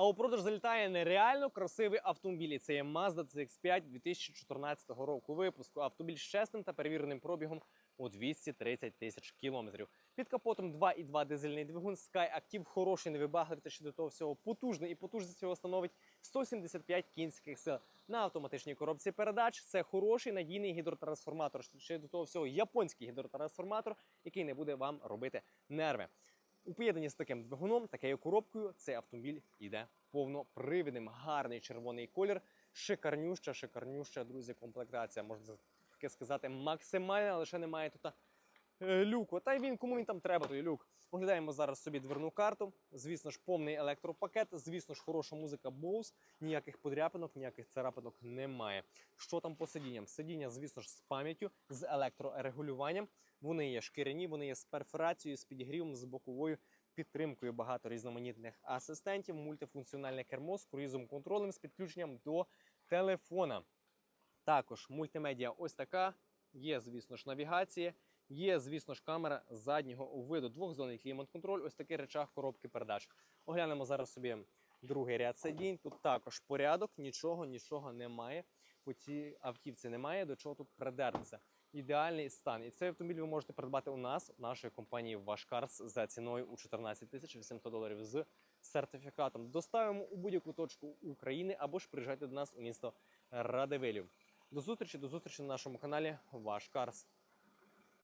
А у продаж залітає нереально красивий автомобіль. Це є Mazda CX-5 2014 року випуску. Автомобіль з чесним та перевіреним пробігом у 230 тисяч кілометрів. Під капотом 2,2 дизельний двигун Sky Active хороший, невибагливий та ще до того всього потужний. І потужність його становить 175 кінських сил. На автоматичній коробці передач це хороший надійний гідротрансформатор. Ще до того всього японський гідротрансформатор, який не буде вам робити нерви. У поєднанні з таким двигуном, такою коробкою, цей автомобіль йде повнопривідним. Гарний червоний колір, шикарнюща, шикарнюща, друзі, комплектація. Можна таке сказати, максимальна, лише немає тут люку. Та й він кому він там треба, той люк. Оглядаємо зараз собі дверну карту. Звісно ж, повний електропакет. Звісно ж, хороша музика Bose. Ніяких подряпинок, ніяких царапинок немає. Що там по сидінням? Сидіння, звісно ж, з пам'яттю, з електрорегулюванням. Вони є шкіряні, вони є з перфорацією, з підігрівом, з боковою підтримкою. Багато різноманітних асистентів, мультифункціональне кермо з круїзом контролем з підключенням до телефона. Також мультимедіа ось така. Є, звісно ж, навігація. Є, звісно ж, камера заднього виду, двохзонний клімат-контроль, ось такий речах коробки передач. Оглянемо зараз собі другий ряд сидінь. Тут також порядок, нічого, нічого немає. По цій автівці немає, до чого тут придертися. Ідеальний стан. І цей автомобіль ви можете придбати у нас, у нашої компанії Вашкарс за ціною у 14 тисяч 800 доларів з сертифікатом. Доставимо у будь-яку точку України або ж приїжджайте до нас у місто Радивилів. До зустрічі, до зустрічі на нашому каналі Ваш Карс.